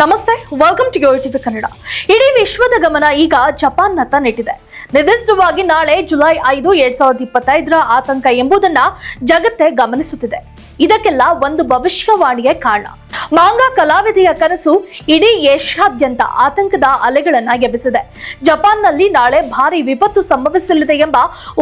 ನಮಸ್ತೆ welcome to your TV Kannada. ಇಡೀ ವಿಶ್ವದ ಗಮನ ಈಗ ಜಪಾನ್ನತ್ತ ನೆಟ್ಟಿದೆ. ನಿರ್ದಿಷ್ಟವಾಗಿ ನಾಳೆ ಜುಲೈ ಐದು, ಎರಡ್ ಸಾವಿರದ ಇಪ್ಪತ್ತೈದರ ಆತಂಕ ಎಂಬುದನ್ನ ಜಗತ್ತೇ ಗಮನಿಸುತ್ತಿದೆ. ಇದಕ್ಕೆಲ್ಲ ಒಂದು ಭವಿಷ್ಯವಾಣಿಯೇ ಕಾರಣ. ಮಾಂಗಾ ಕಲಾವಿದೆಯ ಕನಸು ಇಡೀ ಏಷ್ಯಾದ್ಯಂತ ಆತಂಕದ ಅಲೆಗಳನ್ನ ಎಬ್ಬಿಸಿದೆ ಜಪಾನ್ನಲ್ಲಿ ನಾಳೆ ಭಾರಿ ವಿಪತ್ತು ಸಂಭವಿಸಲಿದೆ ಎಂಬ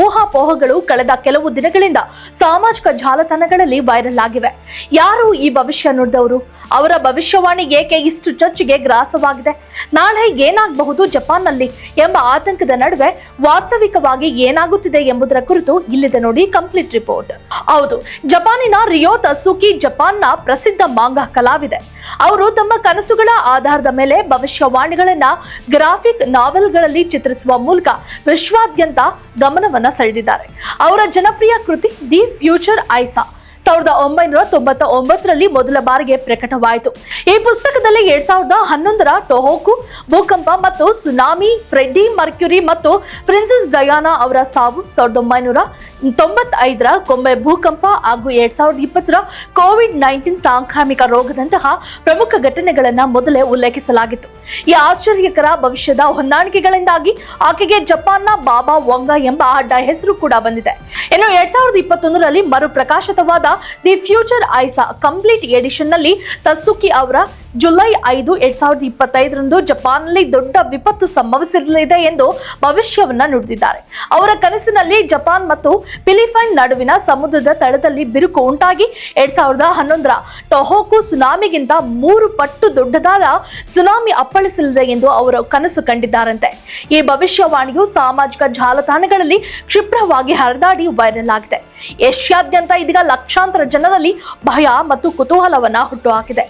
ಊಹಾಪೋಹಗಳು ಕಳೆದ ಕೆಲವು ದಿನಗಳಿಂದ ಸಾಮಾಜಿಕ ಜಾಲತಾಣಗಳಲ್ಲಿ ವೈರಲ್ ಆಗಿವೆ. ಯಾರು ಈ ಭವಿಷ್ಯ ನುಡಿದವರು? ಅವರ ಭವಿಷ್ಯವಾಣಿ ಏಕೆ ಇಷ್ಟು ಚರ್ಚೆಗೆ ಗ್ರಾಸವಾಗಿದೆ? ನಾಳೆ ಏನಾಗಬಹುದು ಜಪಾನ್ನಲ್ಲಿ ಎಂಬ ಆತಂಕದ ನಡುವೆ ವಾಸ್ತವಿಕವಾಗಿ ಏನಾಗುತ್ತಿದೆ ಎಂಬುದರ ಕುರಿತು ಇಲ್ಲಿದೆ ನೋಡಿ ಕಂಪ್ಲೀಟ್ ರಿಪೋರ್ಟ್. ಹೌದು, ಜಪಾನಿನ ರಿಯೋ ತಸುಕಿ ಜಪಾನ್ನ ಪ್ರಸಿದ್ಧ ಮಾಂಗಾ ಕಲಾವಿದೆ. ಅವರು ತಮ್ಮ ಕನಸುಗಳ ಆಧಾರದ ಮೇಲೆ ಭವಿಷ್ಯವಾಣಿಗಳನ್ನ ಗ್ರಾಫಿಕ್ ನಾವೆಲ್ಗಳಲ್ಲಿ ಚಿತ್ರಿಸುವ ಮೂಲಕ ವಿಶ್ವಾದ್ಯಂತ ಗಮನವನ್ನ ಸೆಳೆದಿದ್ದಾರೆ. ಅವರ ಜನಪ್ರಿಯ ಕೃತಿ ದಿ ಫ್ಯೂಚರ್ ಐಸಾ. ಸಾವಿರದ ಒಂಬೈನೂರ ತೊಂಬತ್ತ ಒಂಬತ್ತರಲ್ಲಿ ಮೊದಲ ಬಾರಿಗೆ ಪ್ರಕಟವಾಯಿತು. ಈ ಪುಸ್ತಕದಲ್ಲಿ ಎರಡ್ ಸಾವಿರದ ಹನ್ನೊಂದರ ಟೊಹೋಕು, ಭೂಕಂಪ ಮತ್ತು ಸುನಾಮಿ, ಫ್ರೆಡ್ಡಿ ಮರ್ಕ್ಯುರಿ ಮತ್ತು ಪ್ರಿನ್ಸೆಸ್ ಡಯಾನಾ ಅವರ ಸಾವು, ಸಾವಿರದ ಒಂಬೈನೂರ ತೊಂಬತ್ತೈದರ ಕೊಂಬೆ ಭೂಕಂಪ ಹಾಗೂ ಎರಡ್ ಸಾವಿರದ ಇಪ್ಪತ್ತರ ಕೋವಿಡ್ ನೈನ್ಟೀನ್ ಸಾಂಕ್ರಾಮಿಕ ರೋಗದಂತಹ ಪ್ರಮುಖ ಘಟನೆಗಳನ್ನು ಮೊದಲೇ ಉಲ್ಲೇಖಿಸಲಾಗಿತ್ತು. ಈ ಆಶ್ಚರ್ಯಕರ ಭವಿಷ್ಯದ ಹೊಂದಾಣಿಕೆಗಳಿಂದಾಗಿ ಆಕೆಗೆ ಜಪಾನ್ನ ಬಾಬಾ ವಂಗ ಎಂಬ ಅಡ್ಡ ಹೆಸರು ಕೂಡ ಬಂದಿದೆ. ಇನ್ನು ಎರಡ್ ಸಾವಿರದ ಇಪ್ಪತ್ತೊಂದರಲ್ಲಿ ಮರು ಪ್ರಕಾಶಿತವಾದ the future I saw complete ಎಡಿಷನ್ನಲ್ಲಿ Tatsuki ಅವರ ಜುಲೈ ಐದು, ಎರಡ್ ಸಾವಿರದ ಇಪ್ಪತ್ತೈದರಂದು ಜಪಾನ್ನಲ್ಲಿ ದೊಡ್ಡ ವಿಪತ್ತು ಸಂಭವಿಸಲಿದೆ ಎಂದು ಭವಿಷ್ಯವನ್ನ ನುಡಿದಿದ್ದಾರೆ. ಅವರ ಕನಸಿನಲ್ಲಿ ಜಪಾನ್ ಮತ್ತು ಫಿಲಿಪೈನ್ ನಡುವಿನ ಸಮುದ್ರದ ತಳದಲ್ಲಿ ಬಿರುಕು ಉಂಟಾಗಿ, ಎರಡ್ ಸಾವಿರದ ಹನ್ನೊಂದರ ಟೊಹೋಕು ಸುನಾಮಿಗಿಂತ ಮೂರು ಪಟ್ಟು ದೊಡ್ಡದಾದ ಸುನಾಮಿ ಅಪ್ಪಳಿಸಲಿದೆ ಎಂದು ಅವರು ಕನಸು ಕಂಡಿದ್ದಾರಂತೆ. ಈ ಭವಿಷ್ಯವಾಣಿಯು ಸಾಮಾಜಿಕ ಜಾಲತಾಣಗಳಲ್ಲಿ ಕ್ಷಿಪ್ರವಾಗಿ ಹರಿದಾಡಿ ವೈರಲ್ ಆಗಿದೆ. ಏಷ್ಯಾದ್ಯಂತ ಇದೀಗ ಲಕ್ಷಾಂತರ ಜನರಲ್ಲಿ ಭಯ ಮತ್ತು ಕುತೂಹಲವನ್ನ ಹುಟ್ಟುಹಾಕಿದೆ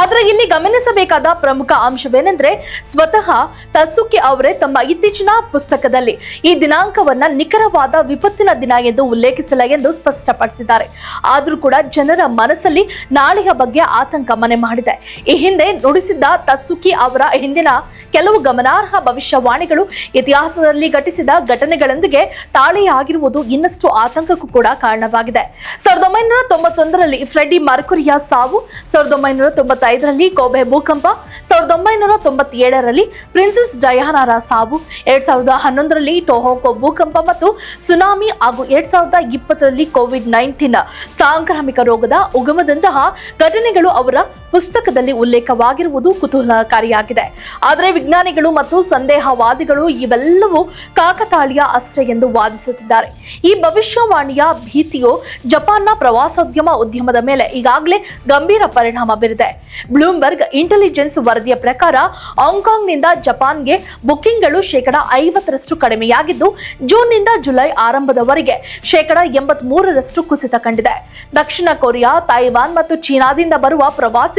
ಆದರೆ ಇಲ್ಲಿ ಗಮನಿಸಬೇಕಾದ ಪ್ರಮುಖ ಅಂಶವೇನೆಂದ್ರೆ ಸ್ವತಃ ತಸುಕಿ ಅವರೇ ತಮ್ಮ ಇತ್ತೀಚಿನ ಪುಸ್ತಕದಲ್ಲಿ ಈ ದಿನಾಂಕವನ್ನ ನಿಖರವಾದ ವಿಪತ್ತಿನ ದಿನ ಎಂದು ಉಲ್ಲೇಖಿಸಿಲ್ಲ ಎಂದು ಸ್ಪಷ್ಟಪಡಿಸಿದ್ದಾರೆ. ಆದರೂ ಕೂಡ ಜನರ ಮನಸ್ಸಲ್ಲಿ ನಾಳೆಯ ಬಗ್ಗೆ ಆತಂಕ ಮನೆ ಮಾಡಿದೆ. ಈ ಹಿಂದೆ ನುಡಿಸಿದ್ದ ತಸುಕಿ ಅವರ ಹಿಂದಿನ ಕೆಲವು ಗಮನಾರ್ಹ ಭವಿಷ್ಯವಾಣಿಗಳು ಇತಿಹಾಸದಲ್ಲಿ ಘಟಿಸಿದ ಘಟನೆಗಳೊಂದಿಗೆ ತಾಳೆಯಾಗಿರುವುದು ಇನ್ನಷ್ಟು ಆತಂಕಕ್ಕೂ ಕೂಡ ಕಾರಣವಾಗಿದೆ. ಸಾವಿರದ ಒಂಬೈನೂರ ತೊಂಬತ್ತೊಂದರಲ್ಲಿ ಫ್ರೆಡ್ಡಿ ಮರ್ಕುರಿಯ ಸಾವು, ಸಾವಿರದ ಒಂಬೈನೂರ ತೊಂಬತ್ತೈದರಲ್ಲಿ ಕೋಬೆ ಭೂಕಂಪ ಸಾವಿರದ ಒಂಬೈನೂರ ತೊಂಬತ್ತೇಳರಲ್ಲಿ ಪ್ರಿನ್ಸೆಸ್ ಡಯಾನಾರ ಸಾವು, ಎರಡ್ ಸಾವಿರದ ಹನ್ನೊಂದರಲ್ಲಿ ಟೊಹೋಕೋ ಭೂಕಂಪ ಮತ್ತು ಸುನಾಮಿ ಹಾಗೂ ಎರಡ್ ಸಾವಿರದ ಇಪ್ಪತ್ತರಲ್ಲಿ ಕೋವಿಡ್ ನೈನ್ಟೀನ್ ಸಾಂಕ್ರಾಮಿಕ ರೋಗದ ಉಗಮದಂತಹ ಘಟನೆಗಳು ಅವರ ಪುಸ್ತಕದಲ್ಲಿ ಉಲ್ಲೇಖವಾಗಿರುವುದು ಕುತೂಹಲಕಾರಿಯಾಗಿದೆ. ಆದರೆ ವಿಜ್ಞಾನಿಗಳು ಮತ್ತು ಸಂದೇಹವಾದಿಗಳು ಇವೆಲ್ಲವೂ ಕಾಕತಾಳೀಯ ಅಷ್ಟೇ ಎಂದು ವಾದಿಸುತ್ತಿದ್ದಾರೆ. ಈ ಭವಿಷ್ಯವಾಣಿಯ ಭೀತಿಯು ಜಪಾನ್ನ ಪ್ರವಾಸೋದ್ಯಮ ಉದ್ಯಮದ ಮೇಲೆ ಈಗಾಗಲೇ ಗಂಭೀರ ಪರಿಣಾಮ ಬೀರಿದೆ. ಬ್ಲೂಮ್ಬರ್ಗ್ ಇಂಟೆಲಿಜೆನ್ಸ್ ವರದಿಯ ಪ್ರಕಾರ, ಹಾಂಗ್ಕಾಂಗ್ನಿಂದ ಜಪಾನ್ಗೆ ಬುಕ್ಕಿಂಗ್ಗಳು ಶೇಕಡ ಐವತ್ತರಷ್ಟು ಕಡಿಮೆಯಾಗಿದ್ದು, ಜೂನ್ನಿಂದ ಜುಲೈ ಆರಂಭದವರೆಗೆ ಶೇಕಡ ಎಂಬತ್ಮೂರರಷ್ಟು ಕುಸಿತ ಕಂಡಿದೆ. ದಕ್ಷಿಣ ಕೊರಿಯಾ, ತೈವಾನ್ ಮತ್ತು ಚೀನಾದಿಂದ ಬರುವ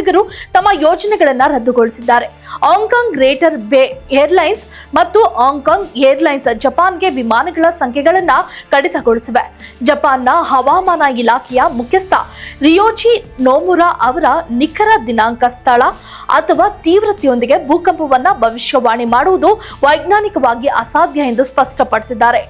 ಪ್ರವಾಸಿಗರು ತಮ್ಮ ಯೋಜನೆಗಳನ್ನ ರದ್ದುಗೊಳಿಸಿದ್ದಾರೆ. Hong Kong greater bay airlines ಮತ್ತು ಹಾಂಗ್ಕಾಂಗ್ ಏರ್ಲೈನ್ಸ್ ಜಪಾನ್ಗೆ ವಿಮಾನಗಳ ಸಂಖ್ಯೆಗಳನ್ನ ಕಡಿತಗೊಳಿಸಿವೆ. ಜಪಾನ್ನ ಹವಾಮಾನ ಇಲಾಖೆಯ ಮುಖ್ಯಸ್ಥ ರಿಯೋಜಿ ನೋಮುರಾ ಅವರ ನಿಖರ ದಿನಾಂಕ ಸ್ಥಳ ಅಥವಾ ತೀವ್ರತೆಯೊಂದಿಗೆ ಭೂಕಂಪವನ್ನ ಭವಿಷ್ಯವಾಣಿ ಮಾಡುವುದು ವೈಜ್ಞಾನಿಕವಾಗಿ ಅಸಾಧ್ಯ ಎಂದು ಸ್ಪಷ್ಟಪಡಿಸಿದ್ದಾರೆ.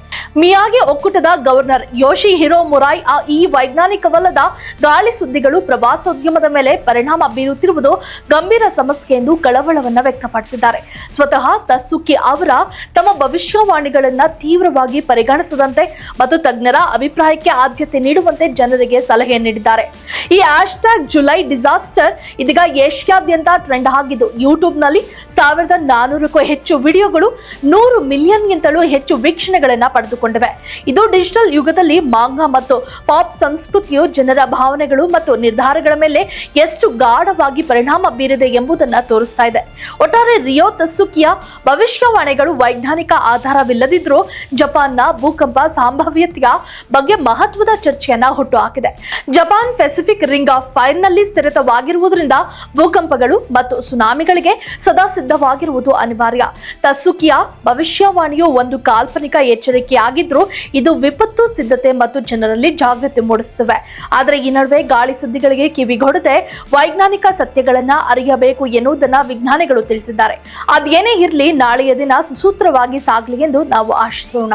ಮಿಯಾಗೆ ಒಕ್ಕೂಟದ ಗವರ್ನರ್ ಯೋಶಿ ಹಿರೋ ಮುರಾಯ್ ಈ ವೈಜ್ಞಾನಿಕವಲ್ಲದ ಗಾಳಿ ಸುದ್ದಿಗಳು ಪ್ರವಾಸೋದ್ಯಮದ ಮೇಲೆ ಪರಿಣಾಮ ಬೀರುತ್ತಿರುವುದು ಗಂಭೀರ ಸಮಸ್ಯೆ ಎಂದು ಕಳವಳವನ್ನು ವ್ಯಕ್ತಪಡಿಸಿದ್ದಾರೆ. ಸ್ವತಃ ತಸುಕಿ ಅವರ ತಮ್ಮ ಭವಿಷ್ಯವಾಣಿಗಳನ್ನ ತೀವ್ರವಾಗಿ ಪರಿಗಣಿಸದಂತೆ ಮತ್ತು ತಜ್ಞರ ಅಭಿಪ್ರಾಯಕ್ಕೆ ಆದ್ಯತೆ ನೀಡುವಂತೆ ಜನರಿಗೆ ಸಲಹೆ ನೀಡಿದ್ದಾರೆ. ಈ ಹ್ಯಾಶ್ಟ್ಯಾಗ್ ಜುಲೈ ಡಿಸಾಸ್ಟರ್ ಇದೀಗ ಏಷ್ಯಾದ್ಯಂತ ಟ್ರೆಂಡ್ ಆಗಿದ್ದು, ಯೂಟ್ಯೂಬ್ನಲ್ಲಿ ಸಾವಿರದ ನಾನೂರಕ್ಕೂ ಹೆಚ್ಚು ವಿಡಿಯೋಗಳು, ನೂರು ಮಿಲಿಯನ್ಗಿಂತಲೂ ಹೆಚ್ಚು ವೀಕ್ಷಣೆಗಳನ್ನು ಪಡೆದುಕೊಂಡಿವೆ. ಇದು ಡಿಜಿಟಲ್ ಯುಗದಲ್ಲಿ ಮಾಂಗ ಮತ್ತು ಪಾಪ್ ಸಂಸ್ಕೃತಿಯು ಜನರ ಭಾವನೆಗಳು ಮತ್ತು ನಿರ್ಧಾರಗಳ ಮೇಲೆ ಎಷ್ಟು ಗಾಢವಾಗಿ ಪರಿಣಾಮ ಬೀರಿದೆ ಎಂಬುದನ್ನ ತೋರಿಸ್ತಾ ಇದೆ. ಒಟ್ಟಾರೆ ರಿಯೋ ತಸುಕಿಯ ಭವಿಷ್ಯವಾಣಿಗಳು ವೈಜ್ಞಾನಿಕ ಆಧಾರವಿಲ್ಲದಿದ್ರೂ ಜಪಾನ್ನ ಭೂಕಂಪ ಸಂಭಾವ್ಯತೆಯ ಬಗ್ಗೆ ಮಹತ್ವದ ಚರ್ಚೆಯನ್ನ ಹುಟ್ಟುಹಾಕಿದೆ. ಜಪಾನ್ ಪೆಸಿಫಿಕ್ ರಿಂಗ್ ಆಫ್ ಫೈರ್ನಲ್ಲಿ ಸ್ಥಿರತವಾಗಿರುವುದರಿಂದ ಭೂಕಂಪಗಳು ಮತ್ತು ಸುನಾಮಿಗಳಿಗೆ ಸದಾ ಸಿದ್ಧವಾಗಿರುವುದು ಅನಿವಾರ್ಯ. ತಸುಕಿಯ ಭವಿಷ್ಯವಾಣಿಯು ಒಂದು ಕಾಲ್ಪನಿಕ ಎಚ್ಚರಿಕೆಯಾಗಿದ್ರೂ ಇದು ವಿಪತ್ತು, ಸಿದ್ಧತೆ ಮತ್ತು ಜನರಲ್ಲಿ ಜಾಗೃತಿ ಮೂಡಿಸುತ್ತವೆ. ಆದರೆ ಈ ನಡುವೆ ಗಾಳಿ ಸುದ್ದಿಗಳಿಗೆ ಕಿವಿಗೊಡದೆ ವೈಜ್ಞಾನಿಕ ಸತ್ಯಗಳನ್ನ ಅರಿಯಬೇಕು ಎನ್ನುವುದನ್ನ ವಿಜ್ಞಾನಿಗಳು ತಿಳಿಸಿದ್ದಾರೆ. ಅದೇನೇ ಇರಲಿ, ನಾಳೆಯ ದಿನ ಸುಸೂತ್ರವಾಗಿ ಸಾಗಲಿ ಎಂದು ನಾವು ಆಶಿಸೋಣ.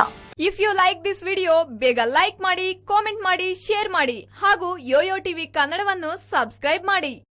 If you like this video ಬೇಗ ಲೈಕ್ ಮಾಡಿ ಕಾಮೆಂಟ್ ಮಾಡಿ ಶೇರ್ ಮಾಡಿ ಹಾಗೂ ಯೋಯೋ ಟಿವಿ ಕನ್ನಡವನ್ನು ಸಬ್ಸ್ಕ್ರೈಬ್ ಮಾಡಿ.